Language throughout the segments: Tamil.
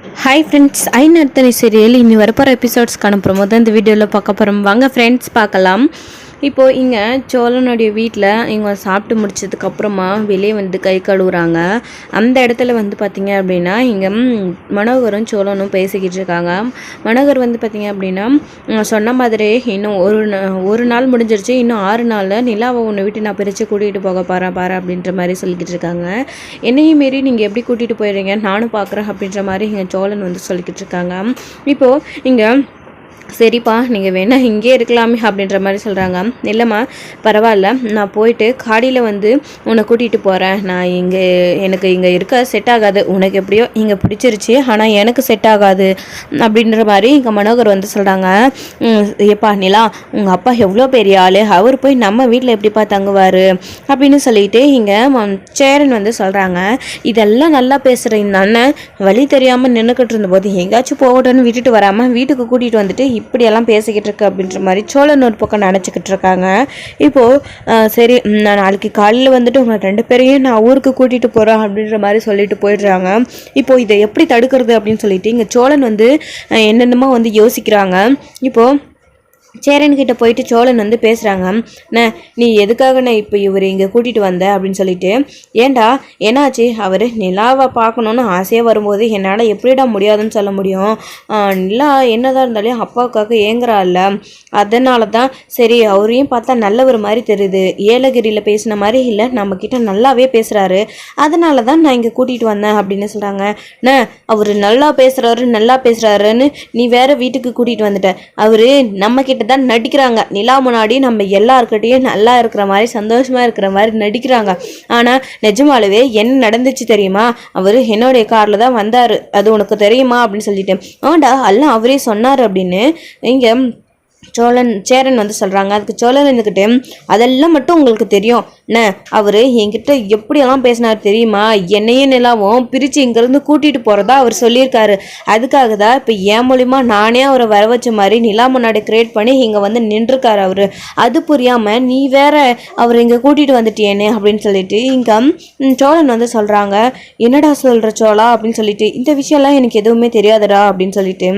Hi friends I Narthani serial இனி வரப்போகிற எபிசோட்ஸ்க்கான ப்ரோமோ தான் இந்த வீடியோவில் பார்க்க போகிறோம் வாங்க ஃப்ரெண்ட்ஸ் பார்க்கலாம். இப்போது இங்கே சோழனுடைய வீட்டில் இவங்க சாப்பிட்டு முடிச்சதுக்கப்புறமா வெளியே வந்து கை கழுவுறாங்க. அந்த இடத்துல வந்து பார்த்திங்க அப்படின்னா இங்கே மனோகரும் சோழனும் பேசிக்கிட்டு இருக்காங்க. மனோகர் வந்து பார்த்திங்க அப்படின்னா சொன்ன மாதிரி இன்னும் ஒரு நா- ஒரு நாள் முடிஞ்சிருச்சு. இன்னும் ஆறு நாளில் நிலாவை ஒன்று விட்டு நான் பிரித்து கூட்டிகிட்டு போக பாரு பாரு அப்படின்ற மாதிரி சொல்லிக்கிட்டு இருக்காங்க. என்னையும் மீறி நீங்கள் எப்படி கூட்டிகிட்டு போயிடுறீங்க? நானும் பார்க்குறேன் அப்படின்ற மாதிரி இங்கே சோழன் வந்து சொல்லிக்கிட்டு இருக்காங்க. இப்போது இங்கே சரிப்பா நீங்கள் வேணால் இங்கே இருக்கலாமே அப்படின்ற மாதிரி சொல்கிறாங்க இல்லைம்மா பரவாயில்ல நான் போயிட்டு காடியில் வந்து உன்னை கூட்டிகிட்டு போகிறேன் நான் இங்கே எனக்கு இங்கே இருக்க செட் ஆகாது. உனக்கு எப்படியோ இங்கே பிடிச்சிருச்சு ஆனால் எனக்கு செட் ஆகாது அப்படின்ற மாதிரி இங்கே மனோகர் வந்து சொல்கிறாங்க ஏப்பா நிலா உங்கள் அப்பா எவ்வளோ பெரிய ஆள். அவர் போய் நம்ம வீட்டில் எப்படிப்பா தங்குவார் அப்படின்னு சொல்லிட்டு இங்கே சேரன் வந்து சொல்கிறாங்க இதெல்லாம் நல்லா பேசுகிற இந்த அண்ணன் வழி தெரியாமல் நின்றுக்கிட்டு இருந்தபோது எங்கேயாச்சும் போகட்டும்னு விட்டுட்டு வராமல் வீட்டுக்கு கூட்டிகிட்டு வந்துட்டு இப்படியெல்லாம் பேசிக்கிட்டு இருக்கு அப்படின்ற மாதிரி சோழன் ஒரு பக்கம் நினச்சிக்கிட்டு இருக்காங்க இப்போது சரி நான் நாளைக்கு காலையில் வந்துட்டு உங்களை ரெண்டு பேரையும் நான் ஊருக்கு கூட்டிகிட்டு போகிறேன் அப்படின்ற மாதிரி சொல்லிட்டு போயிடுறாங்க. இப்போது இதை எப்படி தடுக்கிறது அப்படின்னு சொல்லிட்டு இங்கே சோழன் வந்து என்னென்னமோ வந்து யோசிக்கிறாங்க. இப்போது சேரன்கிட்ட போயிட்டு சோழன் வந்து பேசுகிறாங்க அண்ணே நீ எதுக்காகண்ணே இப்போ இவர் இங்கே கூட்டிகிட்டு வந்த? அப்படின்னு சொல்லிட்டு ஏன்டா என்னாச்சு? அவர் நிலாவை பார்க்கணுன்னு ஆசையாக வரும்போது என்னால் எப்படிடா முடியாதுன்னு சொல்ல முடியும்? நிலா என்னதான் இருந்தாலும் அப்பாவுக்காக ஏங்குறாள்ல. அதனால தான் சரி அவரையும் பார்த்தா நல்லவர் மாதிரி தெரியுது. ஏலகிரியில் பேசின மாதிரி இல்லை நம்மக்கிட்ட நல்லாவே பேசுகிறாரு அதனால தான் நான் இங்கே கூட்டிகிட்டு வந்தேன் அப்படின்னு சொல்கிறாங்க அண்ணே அவர் நல்லா பேசுகிறாரு நல்லா பேசுகிறாருன்னு நீ வேற வீட்டுக்கு கூட்டிகிட்டு வந்துட்ட. அவர் நம்மக்கிட்ட கிட்ட தான் நடிக்கிறாங்க. நிலா முன்னாடி நம்ம எல்லாருக்கிட்டையும் நல்லா இருக்கிற மாதிரி சந்தோஷமாக இருக்கிற மாதிரி நடிக்கிறாங்க. ஆனால் நிஜமாலவே என்ன நடந்துச்சு தெரியுமா? அவர் என்னுடைய காரில் தான் வந்தார். அது உனக்கு தெரியுமா? அப்படின்னு சொல்லிட்டு. ஆண்டா எல்லாம் அவரே சொன்னார் அப்படின்னு இங்கே சோழன் சேரன் வந்து சொல்கிறாங்க அதுக்கு சோழன் இருந்துக்கிட்டு அதெல்லாம் மட்டும் உங்களுக்கு தெரியும். என்ன? அவர் என்கிட்ட எப்படியெல்லாம் பேசினார் தெரியுமா? என்னையும் நிலாவும் பிரித்து இங்கேருந்து கூட்டிகிட்டு போகிறதா அவர் சொல்லியிருக்காரு. அதுக்காக தான் இப்போ என் மூலிமா நானே அவரை வர வச்ச மாதிரி நிலா முன்னாடி கிரியேட் பண்ணி இங்கே வந்து நின்றுருக்காரு அவர். அது புரியாமல் நீ வேற அவர் இங்கே கூட்டிகிட்டு வந்துட்டியேனே அப்படின்னு சொல்லிட்டு இங்கே சோழன் வந்து சொல்கிறாங்க என்னடா சொல்கிற சோழா? அப்படின்னு சொல்லிட்டு இந்த விஷயம்லாம் எனக்கு எதுவுமே தெரியாதுடா அப்படின்னு சொல்லிட்டு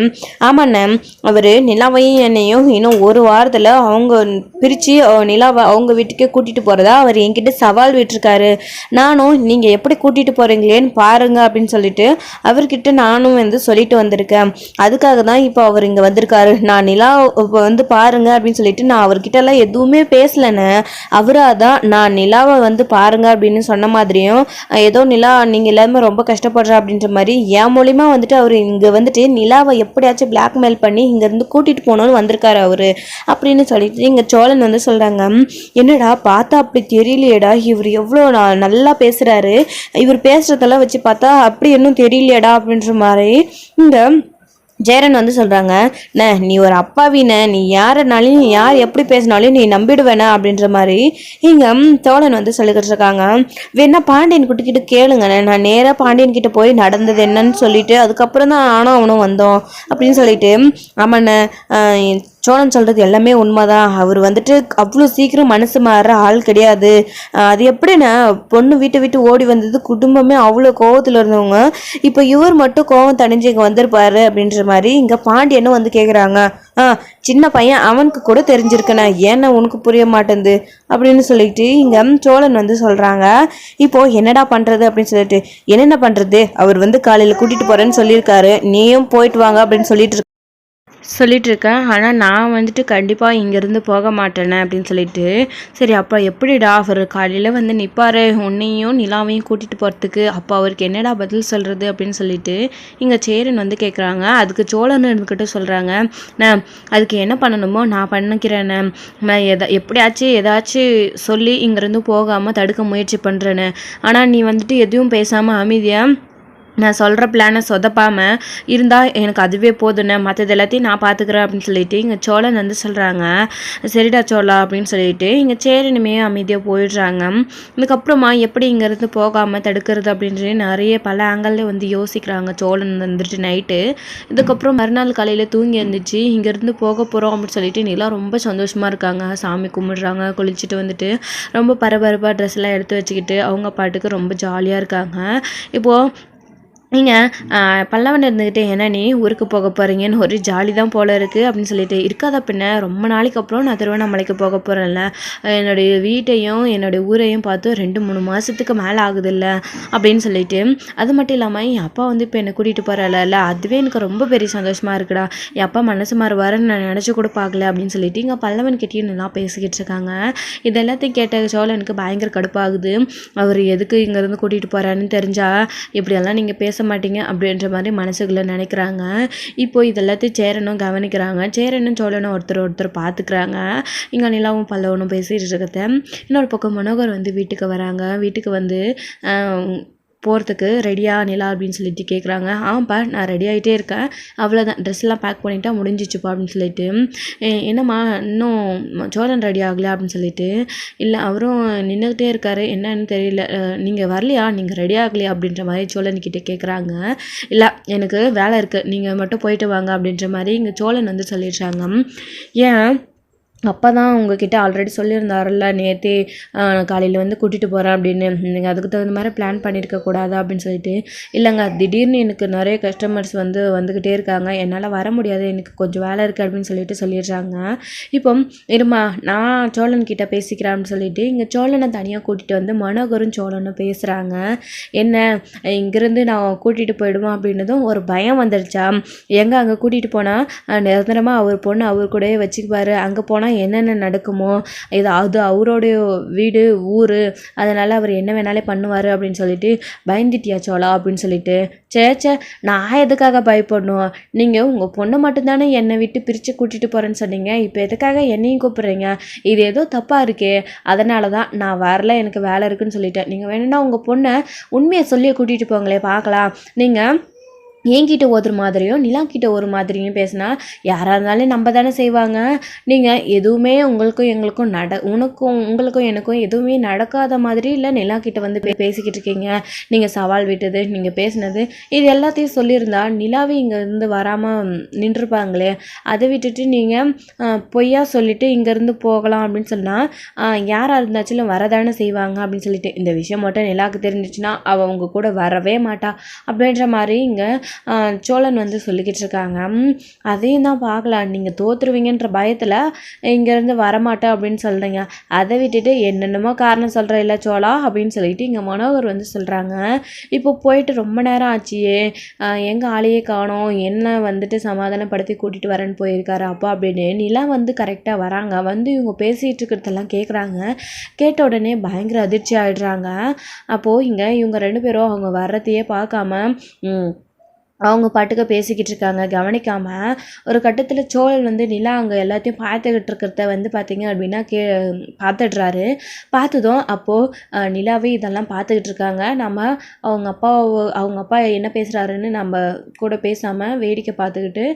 ஆமாண்ணே. அவர் நிலாவையும் என்னையும் இன்னும் ஒரு வாரத்தில் அவங்க பிரித்து நிலாவை அவங்க வீட்டுக்கே கூட்டிகிட்டு போகிறதா அவர் என்கிட்ட சவால் விட்டுருக்காரு. நானும் நீங்கள் எப்படி கூட்டிகிட்டு போகிறீங்களேன்னு பாருங்க அப்படின்னு சொல்லிட்டு அவர்கிட்ட நானும் வந்து சொல்லிட்டு வந்திருக்கேன். அதுக்காக தான் இப்போ அவர் இங்கே வந்திருக்காரு. நான் நிலா இப்போ வந்து பாருங்க அப்படின்னு சொல்லிட்டு நான் அவர்கிட்டலாம் எதுவுமே பேசலன்னு. அவராக தான் நான் நிலாவை வந்து பாருங்க அப்படின்னு சொன்ன மாதிரியும் ஏதோ நிலா நீங்கள் எல்லாருமே ரொம்ப கஷ்டப்படுறா அப்படின்ற மாதிரி என் மூலிமா வந்துட்டு அவர் இங்கே வந்துட்டு நிலாவை எப்படியாச்சும் பிளாக்மெயில் பண்ணி இங்கேருந்து கூட்டிகிட்டு போகணும்னு வந்திருக்காரு அவர். அப்படின்னு சொல்லிட்டு இங்கே சோழன் வந்து சொல்கிறாங்க என்னடா பார்த்தா அப்படி தெரியலையடா இவர் எவ்வளோ நல்லா பேசுகிறாரு இவர் பேசுகிறதெல்லாம் வச்சு பார்த்தா அப்படி இன்னும் தெரியலையேடா அப்படின்ற மாதிரி இந்த ஜெயரன் வந்து சொல்கிறாங்க நீ ஒரு அப்பாவின நீ யாரனாலையும் நீ யார் எப்படி பேசினாலையும் நீ நம்பிடுவேன அப்படின்ற மாதிரி இங்கே தோழன் வந்து சொல்லிக்கிட்டு இருக்காங்க. வேணா பாண்டியன் கிட்ட கேளுங்கண்ணே நான் நேராக பாண்டியன் கிட்ட போய் நடந்தது என்னன்னு சொல்லிட்டு அதுக்கப்புறம் தான் ஆனும் அவனும் வந்தோம் அப்படின்னு சொல்லிட்டு ஆமாண்ண சோழன் சொல்கிறது எல்லாமே உண்மைதான். அவர் வந்துட்டு அவ்வளோ சீக்கிரம் மனசு மாறுற ஆள் கிடையாது. அது எப்படின்னா பொண்ணு வீட்டை விட்டு ஓடி வந்தது குடும்பமே அவ்வளோ கோவத்தில் இருந்தவங்க. இப்போ இவர் மட்டும் கோவம் தணிஞ்சு இங்கே வந்திருப்பாரு அப்படின்ற மாதிரி இங்கே பாண்டியனும் வந்து கேட்குறாங்க ஆ சின்ன பையன் அவனுக்கு கூட தெரிஞ்சிருக்கண்ணே ஏன்னா உனக்கு புரிய மாட்டேங்குது அப்படின்னு சொல்லிட்டு இங்கே சோழன் வந்து சொல்கிறாங்க இப்போது என்னடா பண்ணுறது அப்படின்னு சொல்லிட்டு என்னென்ன பண்ணுறது அவர் வந்து காலையில் கூட்டிகிட்டு போகிறேன்னு சொல்லியிருக்காரு. நீயும் போயிட்டு வாங்க அப்படின்னு சொல்லிட்டு சொல்லிகிட்ருக்கேன் ஆனால் நான் வந்துட்டு கண்டிப்பாக இங்கேருந்து போக மாட்டேனே அப்படின்னு சொல்லிட்டு. சரி அப்போ எப்படிடா? அவர் காலையில் வந்து நிற்பாரு உன்னையும் நிலாவையும் கூட்டிகிட்டு போகிறதுக்கு அப்போ அவருக்கு என்னடா பதில் சொல்கிறது அப்படின்னு சொல்லிட்டு இங்கே சேரன் வந்து கேட்குறாங்க அதுக்கு சோழன் இருந்துக்கிட்ட சொல்கிறாங்க நான் அதுக்கு என்ன பண்ணணுமோ நான் பண்ணிக்கிறேனே. நான் எதா எப்படியாச்சும் ஏதாச்சும் சொல்லி இங்கேருந்து போகாமல் தடுக்க முயற்சி பண்ணுறேன்னு ஆனால் நீ வந்துட்டு எதுவும் பேசாமல் அமைதியாக நான் சொல்கிற பிளானை சொதப்பாமல் இருந்தால் எனக்கு அதுவே போதுண்ணே மற்றது எல்லாத்தையும் நான் பார்த்துக்கிறேன் அப்படின்னு சொல்லிட்டு இங்கே சோழன் வந்து சொல்கிறாங்க சரிடா சோழா அப்படின்னு சொல்லிட்டு இங்கே சேரனுமே அமைதியாக போயிடுறாங்க. இதுக்கப்புறமா எப்படி இங்கேருந்து போகாமல் தடுக்கிறது அப்படின்ட்டு நிறைய பல ஆங்கிளில் வந்து யோசிக்கிறாங்க. சோழன் வந்துட்டு நைட்டு இதுக்கப்புறம் மறுநாள் காலையில் தூங்கி இருந்துச்சு இங்கேருந்து போக போகிறோம் அப்படின்னு சொல்லிட்டு நீலாம் ரொம்ப சந்தோஷமாக இருக்காங்க. சாமி கும்பிடுறாங்க குளிச்சுட்டு வந்துட்டு ரொம்ப பரபரப்பாக ட்ரெஸ்லாம் எடுத்து வச்சுக்கிட்டு அவங்க பாட்டுக்கு ரொம்ப ஜாலியாக இருக்காங்க. இப்போது நீங்கள் பல்லவன் இருந்துக்கிட்டு என்ன நீ ஊருக்கு போக போகிறீங்கன்னு ஒரு ஜாலி தான் போல இருக்குது அப்படின்னு சொல்லிட்டு இருக்காத பின்ன ரொம்ப நாளைக்கு அப்புறம் நான் திருவண்ணாமலைக்கு போக போகிறேன்ல என்னுடைய வீட்டையும் என்னுடைய ஊரையும் பார்த்து ரெண்டு மூணு மாதத்துக்கு மேலே ஆகுதில்ல அப்படின்னு சொல்லிட்டு. அது மட்டும் இல்லாமல் என் அப்பா வந்து இப்போ என்னை கூட்டிகிட்டு போகிறல அதுவே எனக்கு ரொம்ப பெரிய சந்தோஷமாக இருக்குடா. என் அப்பா மனசு மாறுவாருன்னு நான் நினச்சி கூட பார்க்கல அப்படின்னு சொல்லிட்டு இங்கே பல்லவன் கிட்டேயும் நல்லா பேசிக்கிட்டு இருக்காங்க. இது எல்லாத்தையும் கேட்ட சோழனுக்கு பயங்கர கடுப்பாகுது. அவர் எதுக்கு இங்கேருந்து கூட்டிகிட்டு போகிறான்னு தெரிஞ்சால் இப்படியெல்லாம் நீங்கள் பேச மாட்டீங்க அப்படின்ற மாதிரி மனசுக்குள்ளே நினைக்கிறாங்க. இப்போ இதெல்லாத்தையும் சேரனும் கவனிக்கிறாங்க. சேரனும் சோழனும் ஒருத்தர் ஒருத்தர் பார்த்துக்கிறாங்க இங்கே நிலாவும் பல்லவனும் பேசிகிட்டு இருக்கிறத. இன்னொரு பக்கம் மனோகர் வந்து வீட்டுக்கு வராங்க. வீட்டுக்கு வந்து போகிறதுக்கு ரெடியாக நிலா அப்படின்னு சொல்லிட்டு கேட்குறாங்க ஆமாப்பா நான் ரெடி ஆகிட்டே இருக்கேன். அவ்வளோதான் ட்ரெஸ்லாம் பேக் பண்ணிட்டா முடிஞ்சிச்சுப்பா அப்படின்னு சொல்லிட்டு. என்னம்மா இன்னும் சோழன் ரெடி ஆகலையா அப்படின்னு சொல்லிட்டு. இல்லை அவரும் நின்றுக்கிட்டே இருக்காரு. என்னன்னு தெரியல. நீங்கள் வரலையா? நீங்கள் ரெடி ஆகலையா? அப்படின்ற மாதிரி சோழன் கிட்டே கேட்குறாங்க இல்லை எனக்கு வேலை இருக்குது நீங்கள் மட்டும் போயிட்டு வாங்க அப்படின்ற மாதிரி இங்கே சோழன் வந்து சொல்லிடுறாங்க. ஏன்? அப்பா தான் உங்ககிட்ட ஆல்ரெடி சொல்லியிருந்தாருல்ல நேற்றே காலையில் வந்து கூட்டிகிட்டு போகிறேன் அப்படின்னு. நீங்கள் அதுக்கு தகுந்த மாதிரி பிளான் பண்ணியிருக்க கூடாதா அப்படின்னு சொல்லிட்டு. இல்லைங்க திடீர்னு எனக்கு நிறைய கஸ்டமர்ஸ் வந்து வந்துக்கிட்டே இருக்காங்க. என்னால் வர முடியாது. எனக்கு கொஞ்சம் வேலை இருக்குது அப்படின்னு சொல்லிட்டு சொல்லிடுறாங்க. இப்போ இருமா நான் சோழன் கிட்ட பேசிக்கிறேன் அப்படின்னு சொல்லிட்டு இங்கே சோழனை தனியாக கூட்டிகிட்டு வந்து மனோகரும் சோழனும் பேசுகிறாங்க என்ன இங்கேருந்து நான் கூட்டிகிட்டு போயிடுவோம் அப்படின்னதும் ஒரு பயம் வந்துடுச்சா எங்கே அங்கே கூட்டிகிட்டு போனால் நிரந்தரமாக அவர் பொண்ணு அவர் கூடயே வச்சுக்குவார். அங்கே போனால் என்னென்ன நடக்குமோ இது அது அவருடைய வீடு ஊர் அதனால் அவர் என்ன வேணாலே பண்ணுவார் அப்படின்னு சொல்லிட்டு பயந்துட்டியா சோளா அப்படின்னு சொல்லிட்டு. சே சே நான் எதுக்காக பயப்படணும்? நீங்கள் உங்கள் பொண்ணை மட்டும்தானே என்னை விட்டு பிரித்து கூட்டிகிட்டு போகிறேன்னு சொன்னீங்க. இப்போ எதுக்காக என்னையும் கூப்பிட்றீங்க? இது ஏதோ தப்பாக இருக்கே. அதனால தான் நான் வரல எனக்கு வேலை இருக்குன்னு சொல்லிட்டேன். நீங்கள் வேணும்னா உங்கள் பொண்ணை உண்மையை சொல்லி கூட்டிகிட்டு போங்களே பார்க்கலாம். நீங்கள் என்கிட்ட ஒரு மாதிரியும் நிலா கிட்ட ஒரு மாதிரியும் பேசினா யாராக இருந்தாலும் நம்ம தானே செய்வாங்க. நீங்கள் எதுவுமே உங்களுக்கும் எங்களுக்கும் நட உனக்கும் உங்களுக்கும் எனக்கும் எதுவுமே நடக்காத மாதிரி இல்லை நிலா கிட்ட வந்து பே பேசிக்கிட்டு இருக்கீங்க. நீங்கள் சவால் விட்டது நீங்கள் பேசினது இது எல்லாத்தையும் சொல்லியிருந்தா நிலாவே இங்கேருந்து வராமல் நின்றுருப்பாங்களே அதை விட்டுட்டு நீங்கள் பொய்யா சொல்லிவிட்டு இங்கேருந்து போகலாம் அப்படின்னு சொன்னால் யாராக இருந்தாச்சும் வரதானே செய்வாங்க அப்படின்னு சொல்லிட்டு இந்த விஷயம் மட்டும் நிலாவுக்கு தெரிஞ்சிச்சுன்னா அவள் அவங்க கூட வரவே மாட்டா. அப்படின்ற மாதிரி இங்கே சோழன் வந்து சொல்லிக்கிட்டு இருக்காங்க அதையும் தான் பார்க்கலாம். நீங்கள் தோற்றுருவீங்கன்ற பயத்தில் இங்கேருந்து வரமாட்டேன் அப்படின்னு சொல்கிறீங்க அதை விட்டுட்டு என்னென்னமோ காரணம் சொல்கிற இல்லை சோழா அப்படின்னு சொல்லிட்டு இங்கே மனோகர் வந்து சொல்கிறாங்க இப்போ போயிட்டு ரொம்ப நேரம் ஆச்சியே. எங்கள் ஆளையே காணோம். என்ன வந்துட்டு சமாதானப்படுத்தி கூட்டிகிட்டு வரேன்னு போயிருக்காரு அப்பா அப்படின்னு நிலா வந்து கரெக்டாக வராங்க. வந்து இவங்க பேசிகிட்டு இருக்கிறதெல்லாம் கேட்குறாங்க கேட்ட உடனே பயங்கர அதிர்ச்சி ஆகிடுறாங்க அப்போது இங்கே இவங்க ரெண்டு பேரும் அவங்க வர்றதையே பார்க்காம அவங்க பாட்டுக்கு பேசிக்கிட்டு இருக்காங்க. கவனிக்காமல் ஒரு கட்டத்தில் சோழன் வந்து நிலா அங்கே எல்லாத்தையும் பார்த்துக்கிட்டு இருக்கிறத வந்து பார்த்திங்க அப்படின்னா கே பார்த்துடுறாரு. பார்த்ததும் அப்போது நிலாவே இதெல்லாம் பார்த்துக்கிட்டு இருக்காங்க. நம்ம அவங்க அப்பா அவங்க அப்பா என்ன பேசுகிறாருன்னு நம்ம கூட பேசாமல் வேடிக்கை பார்த்துக்கிட்டு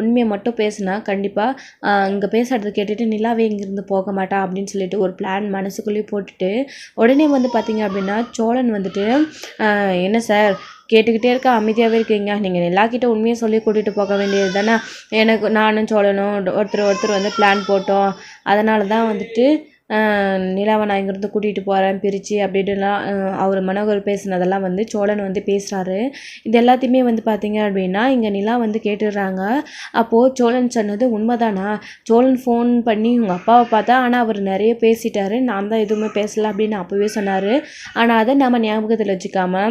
உண்மையை மட்டும் பேசுனா கண்டிப்பாக இங்கே பேசுறதை கேட்டுட்டு நிலாவே இங்கேருந்து போக மாட்டா அப்படின்னு சொல்லிட்டு ஒரு பிளான் மனசுக்குள்ளேயே போட்டுட்டு உடனே வந்து பார்த்திங்க அப்படின்னா சோழன் வந்துட்டு என்ன சார் கேட்டுக்கிட்டே இருக்க அமைதியாகவே இருக்கீங்க. நீங்கள் எல்லாக்கிட்ட உண்மையை சொல்லி கூட்டிகிட்டு போக வேண்டியது தானே? எனக்கு நானும் சொல்லணும் ஒருத்தர் ஒருத்தர் வந்து பிளான் போட்டோம். அதனால தான் வந்துட்டு நிலாவை நான் இங்கேருந்து கூட்டிகிட்டு போகிறேன் பிரித்து அப்படின்ட்டுலாம் அவர் மனோகர் பேசுனதெல்லாம் வந்து சோழன் வந்து பேசுகிறாரு இது எல்லாத்தையுமே வந்து பார்த்திங்க அப்படின்னா இங்கே நிலா வந்து கேட்டுடுறாங்க. அப்போது சோழன் சொன்னது உண்மைதானா? சோழன் ஃபோன் பண்ணி உங்கள் அப்பாவை பார்த்தா ஆனால் அவர் நிறைய பேசிட்டாரு. நான் தான் எதுவுமே பேசலை அப்படின்னு அப்போவே சொன்னார். ஆனால் அதை நம்ம ஞாபகத்தில் வச்சுக்காம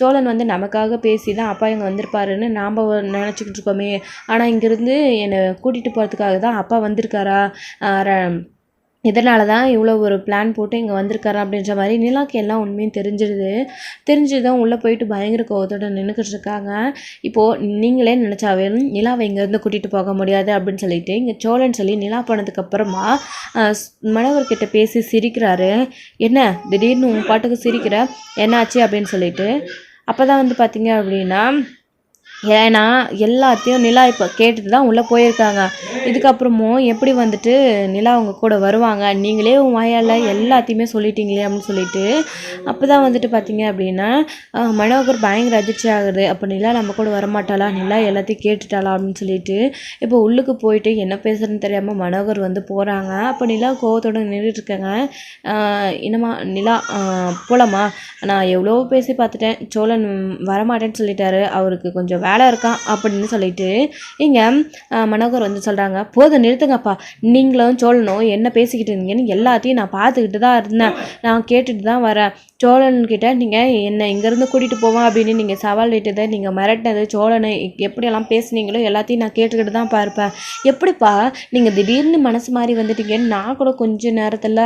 சோழன் வந்து நமக்காக பேசி தான் அப்பா இங்கே வந்திருப்பாருன்னு நாம் நினச்சிக்கிட்டு இருக்கோமே. ஆனால் இங்கேருந்து என்னை கூட்டிகிட்டு போகிறதுக்காக தான் அப்பா வந்திருக்காரா? இதனால தான் இவ்வளோ ஒரு பிளான் போட்டு இங்கே வந்திருக்காரு அப்படின்ற மாதிரி நிலாக்கு எல்லாம் உண்மையும் தெரிஞ்சிடுது தெரிஞ்சுதான் உள்ளே போயிட்டு பயங்கர கோவத்தோடு நின்றுக்கிட்டு இருக்காங்க. இப்போது நீங்களே நினச்சாவே நிலாவை இங்கேருந்து கூட்டிகிட்டு போக முடியாது அப்படின்னு சொல்லிட்டு இங்கே சோழன் சொல்லி நிலா போனதுக்கப்புறமா மனவர்கிட்ட பேசி சிரிக்கிறாரு. என்ன? திடீர்னு உன் பாட்டுக்கு சிரிக்கிற? என்னாச்சு? அப்படின்னு சொல்லிட்டு. அப்போ தான் வந்து பார்த்தீங்க அப்படின்னா ஏன்னா எல்லாத்தையும் நிலா இப்போ கேட்டுட்டு தான் உள்ளே போயிருக்காங்க. இதுக்கப்புறமும் எப்படி வந்துட்டு நிலா அவங்க கூட வருவாங்க? நீங்களே உன் வாயால் எல்லாத்தையுமே சொல்லிட்டீங்களே அப்படின்னு சொல்லிட்டு அப்போ தான் வந்துட்டு பார்த்தீங்க அப்படின்னா மனோகர் பயங்கர அதிர்ச்சி ஆகுது. அப்போ நிலா நம்ம கூட வரமாட்டாளா? நிலா எல்லாத்தையும் கேட்டுட்டாளா? அப்படின்னு சொல்லிட்டு இப்போ உள்ளுக்கு போயிட்டு என்ன பேசுறதுன்னு தெரியாமல் மனோகர் வந்து போகிறாங்க அப்போ நிலா கோவத்தோடு நின்றுட்டுருக்காங்க என்னம்மா நிலா போகலாமா நான் எவ்வளோ பேசி பார்த்துட்டேன். சோழன் வரமாட்டேன்னு சொல்லிட்டாரு. அவருக்கு கொஞ்சம் வேலை இருக்கான் அப்படின்னு சொல்லிட்டு இங்கே மனோகர் வந்து சொல்கிறாங்க போதும் நிறுத்துங்கப்பா. நீங்களும் சொல்லணும் என்ன பேசிக்கிட்டு இருந்தீங்கன்னு எல்லாத்தையும் நான் பார்த்துக்கிட்டு தான் இருந்தேன். நான் கேட்டுட்டு தான் வரேன். சோழன்கிட்ட நீங்கள் என்னை இங்கேருந்து கூட்டிகிட்டு போவேன் அப்படின்னு நீங்கள் சவால் விட்டதை நீங்கள் மிரட்டினது சோழனை எப்படியெல்லாம் பேசுனீங்களோ எல்லாத்தையும் நான் கேட்டுக்கிட்டு தான் பார்ப்பேன். எப்படிப்பா நீங்கள் திடீர்னு மனசு மாதிரி வந்துட்டீங்கன்னு நான் கூட கொஞ்ச நேரத்தில்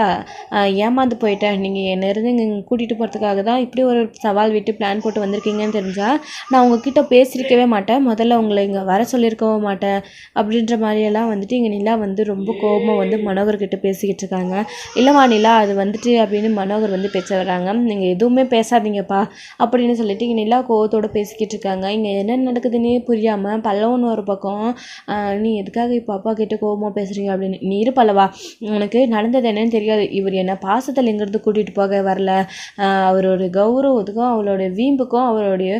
ஏமாந்து போயிட்டேன். நீங்கள் என்னிருந்து இங்கே கூட்டிகிட்டு போகிறதுக்காக தான் இப்படி ஒரு சவால் விட்டு பிளான் போட்டு வந்திருக்கீங்கன்னு தெரிஞ்சால் நான் உங்ககிட்ட பேசியிருக்கவே மாட்டேன். முதல்ல உங்களை இங்கே வர சொல்லியிருக்கவும் மாட்டேன். அப்படின்ற மாதிரியெல்லாம் வந்துட்டு இங்கே நிலா வந்து ரொம்ப கோபமாக வந்து மனோகர்கிட்ட பேசிக்கிட்டு இருக்காங்க. இல்லைம்மா நிலா அது வந்துட்டு அப்படின்னு மனோகர் வந்து பேச வர்றாங்க நீங்கள் எதுவுமே பேசாதீங்கப்பா அப்படின்னு சொல்லிட்டு இங்கே நிலா கோவத்தோடு பேசிக்கிட்டு இருக்காங்க. இங்கே என்ன நடக்குதுன்னே புரியாமல் பல்லவன் ஒரு பக்கம் நீ எதுக்காக இப்போ அப்பா கிட்ட கோவமாக பேசுகிறீங்க அப்படின்னு. நீ இரு பல்லவா உனக்கு நடந்தது என்னன்னு தெரியாது. இவர் என்ன பாசத்தில் இங்கேருந்து கூட்டிகிட்டு போக வரல. அவரோட கௌரவத்துக்கும் அவரோட வீம்புக்கும் அவருடைய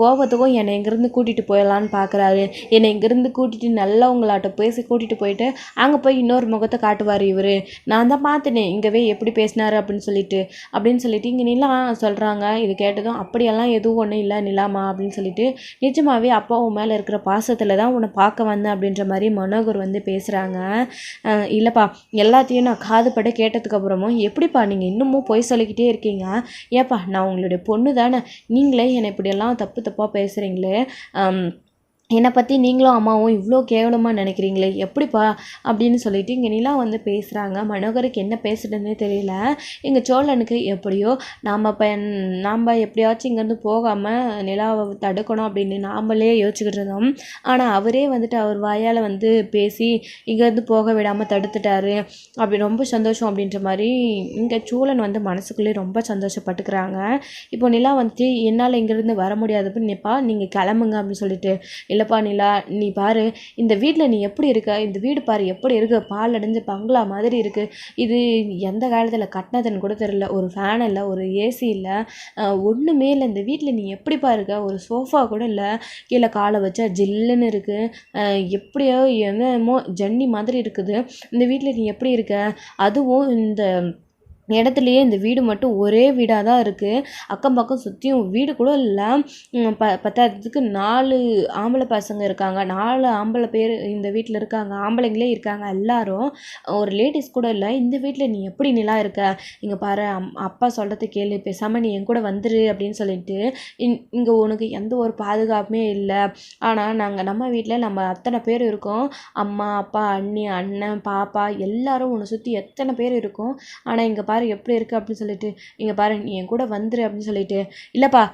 கோபத்துக்கும் என்னை இங்கேருந்து கூட்டிகிட்டு போயிடலான்னு பார்க்குறாரு என்னை இங்கேருந்து கூட்டிகிட்டு நல்லவங்களாட்ட பேசி கூட்டிகிட்டு போயிட்டு அங்கே போய் இன்னொரு முகத்தை காட்டுவார் இவர். நான் தான் பார்த்தேனே இங்கவே எப்படி பேசினாரு? அப்படின்னு சொல்லிட்டு அப்படின்னு சொல்லிட்டு இங்கே நிலா சொல்கிறாங்க இது கேட்டதும் அப்படியெல்லாம் எதுவும் ஒன்றும் இல்லை நிலாமா அப்படின்னு சொல்லிட்டு நிஜமாகவே அப்பா உன் மேலே இருக்கிற பாசத்தில் தான் உன்னை பார்க்க வந்தேன். அப்படின்ற மாதிரி மனோகர் வந்து பேசுகிறாங்க இல்லைப்பா எல்லாத்தையும் நான் காதுபட கேட்டதுக்கப்புறமும் எப்படிப்பா நீங்கள் இன்னமும் பொய் சொல்லிக்கிட்டே இருக்கீங்க? ஏப்பா நான் உங்களுடைய பொண்ணு தானே நீங்களே என்னை இப்படியெல்லாம் தப்பு தப்பாக பேசுகிறீங்களே என்னை பற்றி நீங்களும் அம்மாவும் இவ்வளோ கேவலமாக நினைக்கிறீங்களே எப்படிப்பா அப்படின்னு சொல்லிட்டு இங்கே நிலா வந்து பேசுகிறாங்க மனோகருக்கு என்ன பேசுகிறதுனே தெரியல. எங்கள் சோழனுக்கு எப்படியோ நாம் இப்போ நாம் எப்படியாச்சும் இங்கேருந்து போகாமல் நிலாவை தடுக்கணும் அப்படின்னு நாமளே யோசிச்சுக்கிட்டு இருந்தோம். ஆனால் அவரே வந்துட்டு அவர் வாயால் வந்து பேசி இங்கேருந்து போக விடாமல் தடுத்துட்டாரு. அப்படி ரொம்ப சந்தோஷம் அப்படின்ற மாதிரி இங்கே சோழன் வந்து மனசுக்குள்ளே ரொம்ப சந்தோஷப்பட்டுக்கிறாங்க. இப்போ நிலா வந்துட்டு என்னால் இங்கேருந்து வர முடியாது அப்படின்னு நினைப்பா நீங்கள் கிளம்புங்க அப்படின்னு சொல்லிட்டு இல்லைப்பா நிலா நீ பாரு இந்த வீட்டில் நீ எப்படி இருக்க? இந்த வீடு பாரு எப்படி இருக்கு? பால் அடைஞ்ச பங்களா மாதிரி இருக்குது இது எந்த காலத்தில் கட்டினதுன்னு கூட தெரில ஒரு ஃபேன் இல்லை ஒரு ஏசி இல்லை. ஒன்றுமே இல்லை. இந்த வீட்டில் நீ எப்படிப்பா இருக்க? ஒரு சோஃபா கூட இல்லை. கீழே காலை வச்சா ஜில்லுன்னு இருக்குது எப்படியோ என்னமோ ஜன்னி மாதிரி இருக்குது. இந்த வீட்டில் நீ எப்படி இருக்க? அதுவும் இந்த இடத்துலையே இந்த வீடு மட்டும் ஒரே வீடாக தான் இருக்குது அக்கம் பக்கம் சுற்றியும் வீடு கூட இல்லை. ப பத்தாததுக்கு நாலு ஆம்பளை பசங்க இருக்காங்க. நாலு ஆம்பளை பேர் இந்த வீட்டில் இருக்காங்க. ஆம்பளைங்களே இருக்காங்க எல்லாரும். ஒரு லேடிஸ் கூட இல்லை. இந்த வீட்டில் நீ எப்படி நிலா இருக்க? இங்கே பாரு அம் அப்பா சொல்கிறது கேளு. பேசாமல் நீ என் கூட வந்துரு அப்படின்னு சொல்லிட்டு இன் இங்கே உனக்கு எந்த ஒரு பாதுகாப்புமே இல்லை. ஆனால் நாங்கள் நம்ம வீட்டில் நம்ம அத்தனை பேர் இருக்கோம். அம்மா அப்பா அண்ணி அண்ணன் பாப்பா எல்லாரும் உன்னை சுற்றி எத்தனை பேர் இருக்கோம். ஆனால் இங்கே பாரு எப்படி இருக்குது அப்படின்னு சொல்லிட்டு இங்கே பாரு நீ என் கூட வந்துரு அப்படின்னு சொல்லிட்டு இல்லைப்பா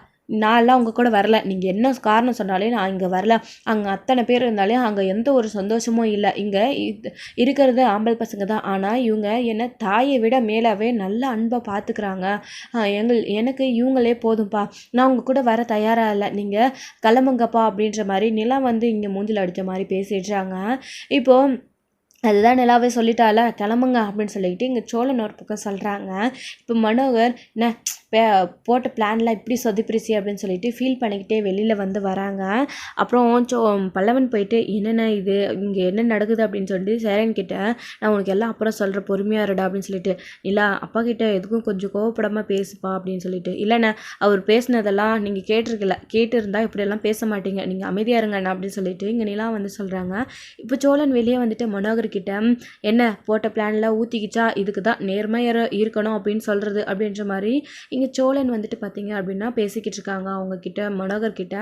நான்லாம் உங்கள் கூட வரல. நீங்கள் என்ன காரணம் சொன்னாலே நான் இங்கே வரல. அங்கே அத்தனை பேர் இருந்தாலே அங்கே எந்த ஒரு சந்தோஷமும் இல்லை. இங்கே இருக்கிறது ஆம்பல் பசங்க தான். ஆனால் இவங்க என்னை தாயை விட மேலாவே நல்ல அன்பாக பார்த்துக்கிறாங்க எங்கள் எனக்கு இவங்களே போதும்ப்பா நான் உங்கள் கூட வர தயாராக இல்லை. நீங்கள் கிளம்புங்கப்பா அப்படின்ற மாதிரி நிலம் வந்து இங்கே மூஞ்சில் அடித்த மாதிரி பேசிடுறாங்க. இப்போது அதுதான் நிலாவே சொல்லிட்டால கிளம்புங்க அப்படின்னு சொல்லிக்கிட்டு இங்கே சோழன் ஒரு பக்கம் சொல்கிறாங்க இப்போ மனோகர் என்ன பே போட்ட பிளான்லாம் இப்படி சொதிப்பிரிச்சு அப்படின்னு சொல்லிட்டு ஃபீல் பண்ணிக்கிட்டே வெளியில் வந்து வராங்க. அப்புறம் சோ பல்லவன் போயிட்டு என்னென்ன இது? இங்கே என்ன நடக்குது? அப்படின்னு சொல்லிட்டு சேரன் கிட்ட நான் உனக்கு எல்லாம் அப்புறம் சொல்கிற பொறுமையாக இருடா அப்படின்னு சொல்லிட்டு இல்லை அப்பா கிட்ட எதுக்கும் கொஞ்சம் கோவப்படாமல் பேசுப்பா அப்படின்னு சொல்லிட்டு இல்லைண்ணே அவர் பேசுனதெல்லாம் நீங்கள் கேட்டிருக்கல கேட்டிருந்தா இப்படியெல்லாம் பேச மாட்டீங்க நீங்கள் அமைதியாக இருங்கண்ணா அப்படின்னு சொல்லிட்டு இங்கே நிலா வந்து சொல்கிறாங்க இப்போ சோழன் வெளியே வந்துட்டு மனோகர் கிட்ட என்ன போட்ட பிளான்ல ஊற்றிக்கிச்சா இதுக்கு தான் நேர்மையாக இருக்கணும் அப்படின்னு சொல்கிறது அப்படின்ற மாதிரி இங்கே சோழன் வந்துட்டு பார்த்தீங்க அப்படின்னா பேசிக்கிட்டு இருக்காங்க. அவங்க கிட்ட மனோகர் கிட்ட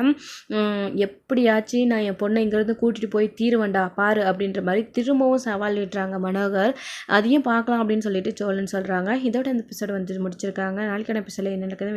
எப்படியாச்சும் நான் என் பொண்ணை இங்கேருந்து கூட்டிகிட்டு போய் தீருவேண்டா பாரு அப்படின்ற மாதிரி திரும்பவும் சவால் விடுறாங்க மனோகர். அதையும் பார்க்கலாம் அப்படின்னு சொல்லிட்டு சோழன் சொல்கிறாங்க இதோட இந்த எபிசோடு வந்து முடிச்சிருக்காங்க. நாளைக்கான எபிசோட என்ன நடக்குது